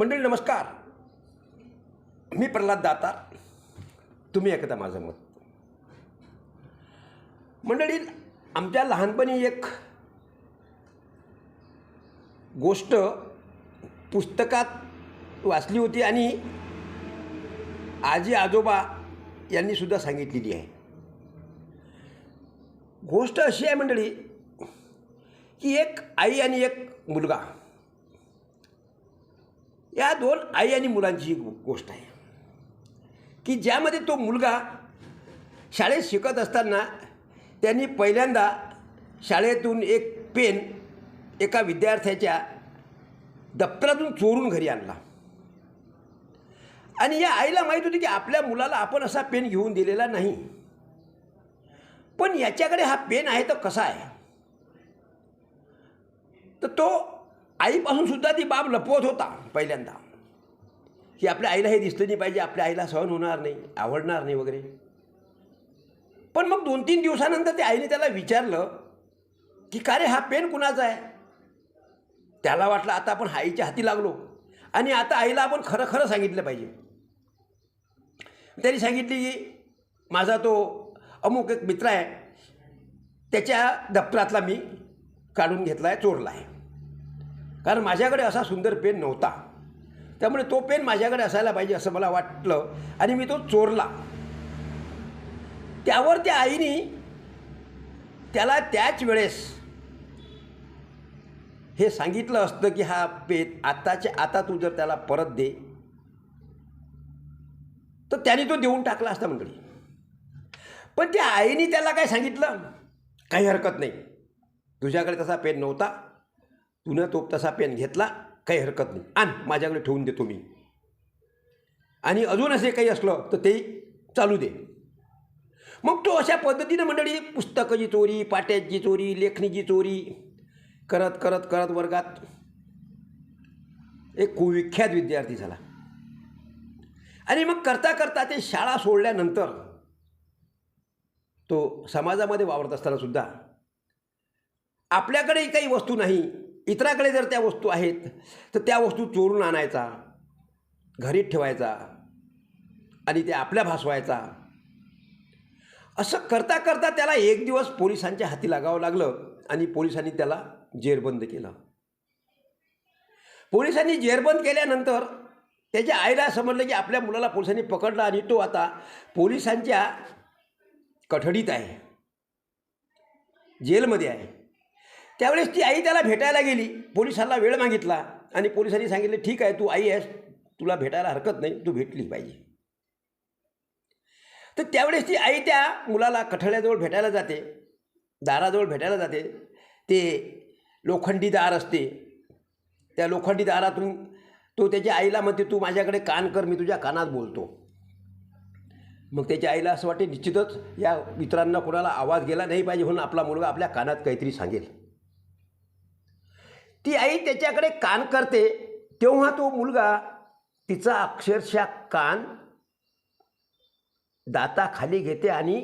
मंडळी नमस्कार. मी प्रल्हाद दातार. तुम्ही ऐकता माझं मत. मंडळी आमच्या लहानपणी एक गोष्ट पुस्तकात वाचली होती आणि आजी आजोबा यांनी सुद्धा सांगितलेली आहे. गोष्ट अशी आहे मंडळी की एक आई आणि एक मुलगा या दोन आई आणि मुलांची गोष्ट आहे. की ज्यामध्ये तो मुलगा शाळेत शिकत असताना त्यांनी पहिल्यांदा शाळेतून एक पेन एका विद्यार्थ्याच्या दप्तरातून चोरून घरी आणला. आणि या आईला माहीत होती की आपल्या मुलाला आपण असा पेन घेऊन दिलेला नाही. पण याच्याकडे हा पेन आहे तर कसा आहे? तर तो आईपासून सुद्धा ती बाब लपवत होता पहिल्यांदा. की आपल्या आईला हे दिसलं नाही पाहिजे आपल्या आईला सहन होणार नाही आवडणार नाही वगैरे. पण मग दोन तीन दिवसानंतर त्या आईने त्याला विचारलं की का रे हा पेन कुणाचा आहे? त्याला वाटलं आता आपण आईच्या हाती लागलो. आणि आता आईला आपण खरं खरं सांगितलं पाहिजे. त्यांनी सांगितली की माझा तो अमुक एक मित्र आहे त्याच्या दप्तरातला मी काढून घेतला आहे चोरला आहे. कारण माझ्याकडे असा सुंदर पेन नव्हता. त्यामुळे तो पेन माझ्याकडे असायला पाहिजे असं मला वाटलं आणि मी तो चोरला. त्यावर त्या आईने त्याला त्याच वेळेस हे सांगितलं असतं की हा पेन आताच्या आता तू जर त्याला परत दे तर त्याने तो देऊन टाकला असता मंडळी. पण त्या आईने त्याला काय सांगितलं? काही हरकत नाही. तुझ्याकडे तसा पेन नव्हता. तुनं तो तसा पेन घेतला काही हरकत नाही. आण माझ्याकडे ठेवून देतो मी. आणि अजून असे काही असलं तर ते चालू दे. मग तो अशा पद्धतीनं मंडळी पुस्तकाची चोरी पाट्याची चोरी लेखणीची चोरी करत करत करत वर्गात एक कुविख्यात विद्यार्थी झाला. आणि मग करता करता ते शाळा सोडल्यानंतर तो समाजामध्ये वावरत असताना सुद्धा आपल्याकडे काही वस्तू नाही इतराकडे जर त्या वस्तू आहेत तर त्या वस्तू चोरून आणायचा घरीत ठेवायचा आणि ते आपल्या भासवायचा. असं करता करता त्याला एक दिवस पोलिसांच्या हाती लागावं लागलं आणि पोलिसांनी त्याला जेरबंद केलं. पोलिसांनी जेरबंद केल्यानंतर त्याच्या आईला समजलं की आपल्या मुलाला पोलिसांनी पकडला आणि तो आता पोलिसांच्या कठडीत आहे. जेलमध्ये आहे. त्यावेळेस ती आई त्याला भेटायला गेली. पोलिसांना वेळ मागितला आणि पोलिसांनी सांगितले ठीक आहे तू आई आहेस तुला भेटायला हरकत नाही तू भेटली पाहिजे. तर त्यावेळेस ती आई त्या मुलाला कठड्याजवळ भेटायला जाते दाराजवळ भेटायला जाते. ते लोखंडी दार असते. त्या लोखंडी दारातून तो त्याच्या आईला म्हणते तू माझ्याकडे कान कर मी तुझ्या कानात बोलतो. मग त्याच्या आईला असं वाटते निश्चितच या मित्रांना कोणाला आवाज गेला नाही पाहिजे म्हणून आपला मुलगा आपल्या कानात काहीतरी सांगेल. ती आई त्याच्याकडे कान करते तेव्हा तो मुलगा तिचा अक्षरशः कान दाताखाली घेते आणि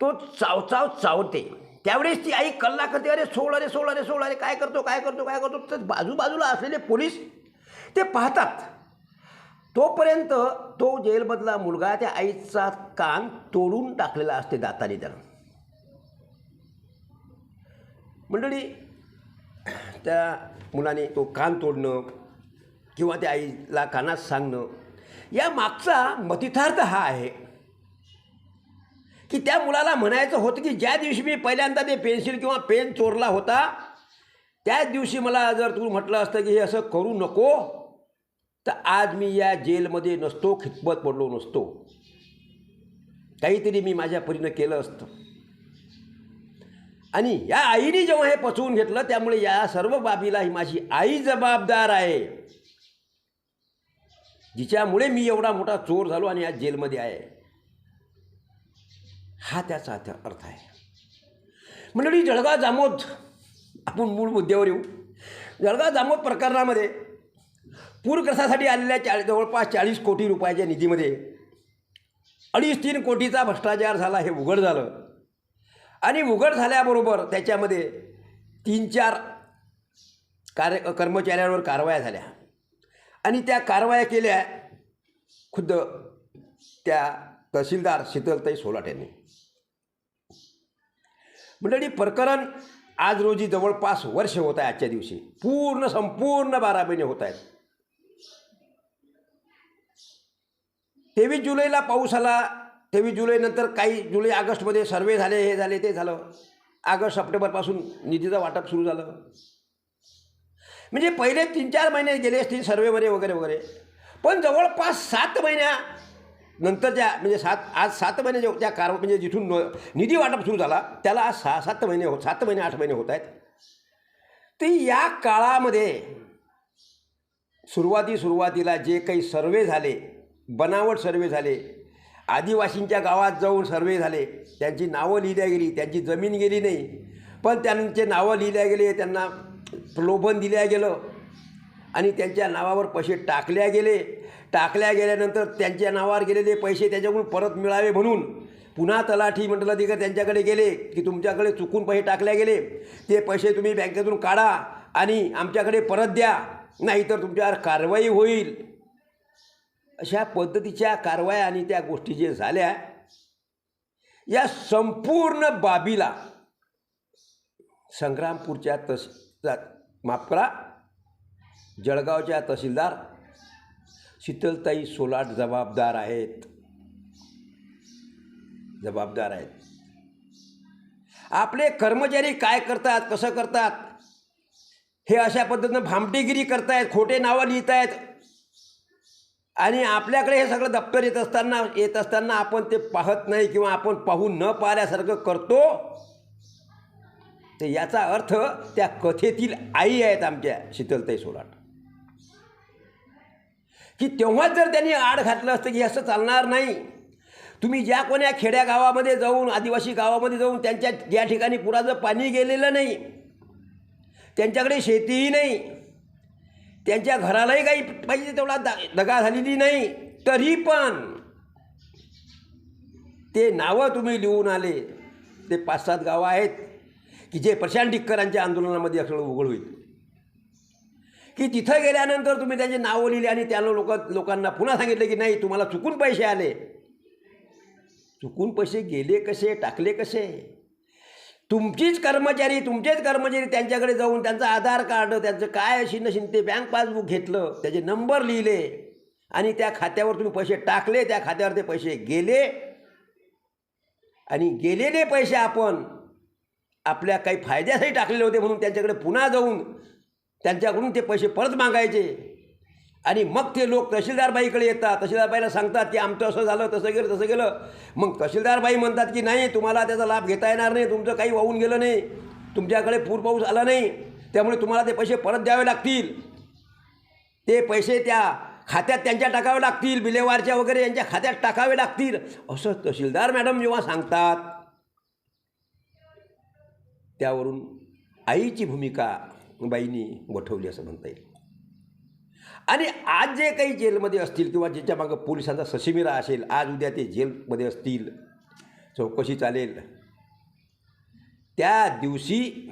तो चावचाव चावते. त्यावेळेस ती आई कल्ला करते अरे सोड अरे सोड अरे सोड अरे काय करतो काय करतो काय करतो? तर बाजूबाजूला असलेले पोलीस ते पाहतात. तोपर्यंत तो जेलमधला मुलगा त्या आईचा कान तोडून टाकलेला असते दाताने त्यानं मंडळी त्या मुलाने तो कान तोडणं किंवा त्या आईला कानात सांगणं या मागचा मतितार्थ हा आहे की त्या मुलाला म्हणायचं होतं की ज्या दिवशी मी पहिल्यांदा ते पेन्सिल किंवा पेन चोरला होता त्याच दिवशी मला जर तू म्हटलं असतं की हे असं करू नको तर आज मी या जेलमध्ये नसतो खितपत पडलो नसतो. काहीतरी मी माझ्या परीनं केलं असतं. आणि या आईने जेव्हा हे पचवून घेतलं त्यामुळे या सर्व बाबीला ही माझी आई जबाबदार आहे. जिच्यामुळे मी एवढा मोठा चोर झालो आणि आज जेलमध्ये आहे. हा त्याचा अर्थ अर्थ आहे. मंडळी जळगाव जामोद आपण मूळ मुद्द्यावर येऊ. जळगाव जामोद प्रकरणामध्ये पूरग्रस्तासाठी आलेल्या चाळी जवळपास चाळीस कोटी रुपयाच्या निधीमध्ये अडीच तीन कोटीचा भ्रष्टाचार झाला हे उघड झालं. आणि उघड झाल्याबरोबर त्याच्यामध्ये तीन चार कार्य कर्मचाऱ्यांवर कारवाया झाल्या. आणि त्या कारवाया केल्या खुद्द त्या तहसीलदार शीतलताई सोलाट यांनी मंडळी प्रकरण आज रोजी जवळपास वर्ष होत आहे आजच्या दिवशी. पूर्ण संपूर्ण बारा महिने होत आहेत. तेवीस जुलैला पाऊस आला तेवीस जुलैनंतर काही जुलै ऑगस्टमध्ये सर्वे झाले हे झाले ते झालं. ऑगस्ट सप्टेंबरपासून निधीचं वाटप सुरू झालं. म्हणजे पहिले तीन चार महिने गेले असतील सर्वेमध्ये वगैरे वगैरे. पण जवळपास सात महिन्या नंतरच्या म्हणजे सात आज सात महिने जे त्या कार म्हणजे जिथून निधी वाटप सुरू झाला त्याला आज सहा सात महिने हो सात महिने आठ महिने होत आहेत. ते या काळामध्ये सुरुवाती सुरुवातीला जे काही सर्वे झाले बनावट सर्वे झाले आदिवासींच्या गावात जाऊन सर्वे झाले. त्यांची नावं लिहिल्या गेली त्यांची जमीन गेली नाही. पण त्यांचे नावं लिहिल्या गेले त्यांना प्रलोभन दिल्या गेलं. आणि त्यांच्या नावावर पैसे टाकल्या गेले. टाकल्या गेल्यानंतर त्यांच्या नावावर गेलेले पैसे त्याच्याकडून परत मिळावे म्हणून पुन्हा तलाठी म्हटलं तिकडे त्यांच्याकडे गेले की तुमच्याकडे चुकून पैसे टाकल्या गेले. ते पैसे तुम्ही बँकेतून काढा आणि आमच्याकडे परत द्या. नाहीतर तुमच्यावर कारवाई होईल. अशा पद्धतीच्या कारवाया आणि त्या गोष्टी जे झाल्या या संपूर्ण बाबीला संग्रामपूरच्या तस माफ करा जळगावच्या तहसीलदार शीतलताई सोलाट जबाबदार आहेत. जबाबदार आहेत. आपले कर्मचारी काय करतात कसं करतात? हे अशा पद्धतीनं भामटेगिरी करतायत खोटे नावं लिहित आहेत आणि आपल्याकडे हे सगळं दप्तर येत असताना येत असताना आपण ते पाहत नाही किंवा आपण पाहून न पाहण्यासारखं करतो तर याचा अर्थ त्या कथेतील आई आहेत आमच्या शीतलताई सोलाट. की तेव्हाच जर त्यांनी आड घातलं असतं की असं चालणार नाही. तुम्ही ज्या कोण्या खेड्या गावामध्ये जाऊन आदिवासी गावामध्ये जाऊन त्यांच्या ज्या ठिकाणी पुराचं पाणी गेलेलं नाही. त्यांच्याकडे शेतीही नाही. त्यांच्या घरालाही काही पाहिजे तेवढा दा दगा झालेली नाही. तरी पण ते नावं तुम्ही लिहून आले. ते पाच सात गावं आहेत की जे प्रशांत डिक्करांच्या आंदोलनामध्ये असं उघड होईल. की तिथं गेल्यानंतर तुम्ही त्याचे नावं लिहिले आणि त्या लोक लोकांना पुन्हा सांगितलं की नाही तुम्हाला चुकून पैसे आले. चुकून पैसे गेले कसे टाकले कसे? तुमचीच कर्मचारी तुमचेच कर्मचारी त्यांच्याकडे जाऊन त्यांचं आधार कार्ड त्यांचं काय अशी शिन ते बँक पासबुक घेतलं त्याचे नंबर लिहिले आणि त्या खात्यावर तुम्ही पैसे टाकले त्या खात्यावर ते पैसे गेले. आणि गेलेले पैसे आपण आपल्या काही फायद्यासाठी टाकलेले होते म्हणून त्यांच्याकडे पुन्हा जाऊन त्यांच्याकडून ते पैसे परत मागायचे. आणि मग ते लोक तहसीलदारबाईकडे येतात. तहसीलदारबाईला सांगतात की आमचं असं झालं तसं गेलं तसं गेलं. मग तहसीलदारबाई म्हणतात की नाही तुम्हाला त्याचा लाभ घेता येणार नाही तुमचं काही वाहून गेलं नाही. तुमच्याकडे पूर पाऊस आला नाही. त्यामुळे तुम्हाला ते पैसे परत द्यावे लागतील. ते पैसे त्या खात्यात त्यांच्या टाकावे लागतील बिलेवारच्या वगैरे यांच्या खात्यात टाकावे लागतील. असं तहसीलदार मॅडम जेव्हा सांगतात त्यावरून आईची भूमिका बाईंनी गोठवली असं म्हणता येईल. आणि आज जे काही जेलमध्ये असतील किंवा ज्याच्या मागं पोलिसांचा सशिमिरा असेल आज उद्या ते जेलमध्ये असतील चौकशी चालेल. त्या दिवशी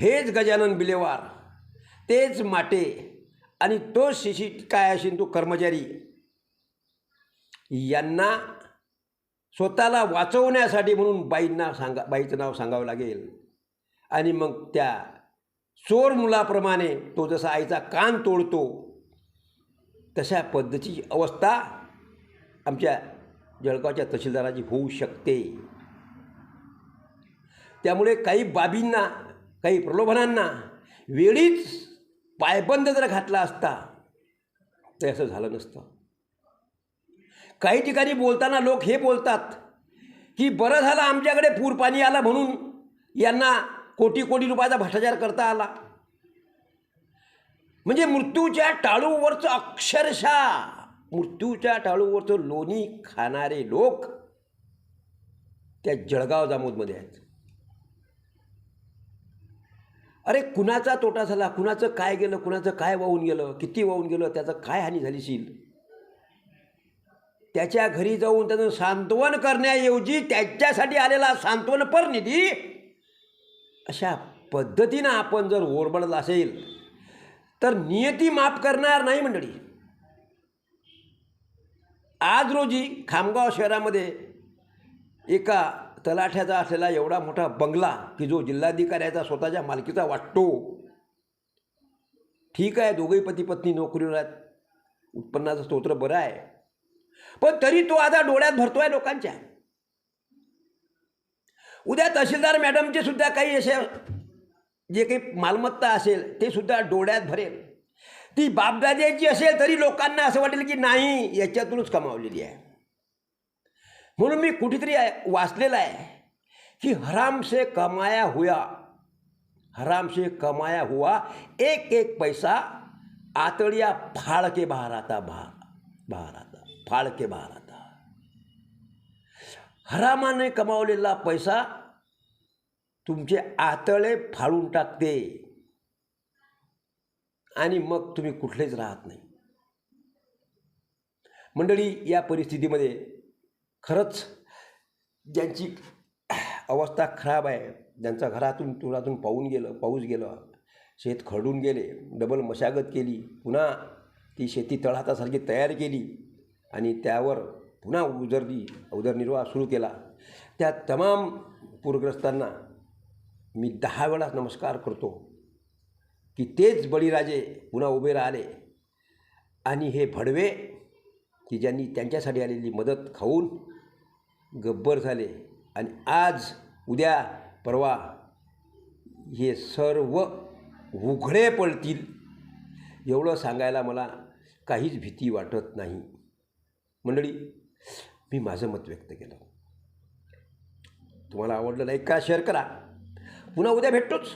हेच गजानन बिलेवार तेच माटे आणि तो शिशी काय असेल तो कर्मचारी यांना स्वतःला वाचवण्यासाठी म्हणून बाईंना सांगा बाईचं नाव सांगावं लागेल. आणि मग त्या चोर मुलाप्रमाणे तो जसा आईचा कान तोडतो तशा पद्धतीची अवस्था आमच्या जळगावच्या तहसीलदाराची होऊ शकते. त्यामुळे काही बाबींना काही प्रलोभनांना वेळीच पायबंद जर घातला असता तर असं झालं नसतं. काही ठिकाणी बोलताना लोक हे बोलतात की बरं झालं आमच्याकडे पूर पाणी आलं म्हणून यांना कोटी कोटी रुपयाचा भ्रष्टाचार करता आला. म्हणजे मृत्यूच्या टाळूवरचं अक्षरशः मृत्यूच्या टाळूवरचं लोणी खाणारे लोक त्या जळगाव जामोदमध्ये आहेत. अरे कुणाचा तोटा झाला? कुणाचं काय गेलं? कुणाचं काय वाहून गेलं? किती वाहून गेलं? त्याचं काय हानी झालीशील त्याच्या घरी जाऊन त्याचं सांत्वन करण्याऐवजी त्याच्यासाठी आलेला सांत्वनपर निधी अशा पद्धतीनं आपण जर ओरबडत असेल तर नियती माफ करणार नाही मंडळी. आज रोजी खामगाव शहरामध्ये एका तलाठ्याचा असलेला एवढा मोठा बंगला की जो जिल्हाधिकाऱ्याचा स्वतःच्या मालकीचा वाटतो ठीक आहे दोघंही पती पत्नी नोकरीवर आहेत उत्पन्नाचं स्तोत्र बरं आहे पण तरी तो आता डोळ्यात भरतो आहे लोकांच्या. उद्या तहसीलदार मॅडमचे सुद्धा काही असे जे काही मालमत्ता असेल ते सुद्धा डोळ्यात भरेल. ती बापदाद्याची असेल तरी लोकांना असं वाटेल की नाही याच्यातूनच कमावलेली आहे. म्हणून मी कुठेतरी वाचलेलं आहे की हराम से कमाया हुआ हराम से कमाया हुआ एक एक पैसा आतडिया फाड़ के बाहर आता बाहर बाहर आता फाड़ के बाहर आता हरामाने कमावलेला पैसा तुमचे आतळे फाळून टाकते. आणि मग तुम्ही कुठलेच राहत नाही. मंडळी या परिस्थितीमध्ये खरंच ज्यांची अवस्था खराब आहे ज्यांचा घरातून तुळातून पाहून गेलं पाऊस गेलं शेत खरडून गेले डबल मशागत केली पुन्हा ती शेती तळहातासारखी तयार केली आणि त्यावर पुन्हा उदरनी उदरनिर्वाह सुरू केला. त्या तमाम पूरग्रस्तांना मी दहा वेळा नमस्कार करतो की तेच बळीराजे पुन्हा उभे राहिले आणि हे भडवे की ज्यांनी त्यांच्यासाठी आलेली मदत खाऊन गब्बर झाले. आणि आज उद्या परवा हे सर्व उघडे पडतील एवढं सांगायला मला काहीच भीती वाटत नाही. मंडळी मी माझं मत व्यक्त केलं. तुम्हाला आवडलं लाईक करा शेअर करा. पुन्हा उद्या भेटतोच.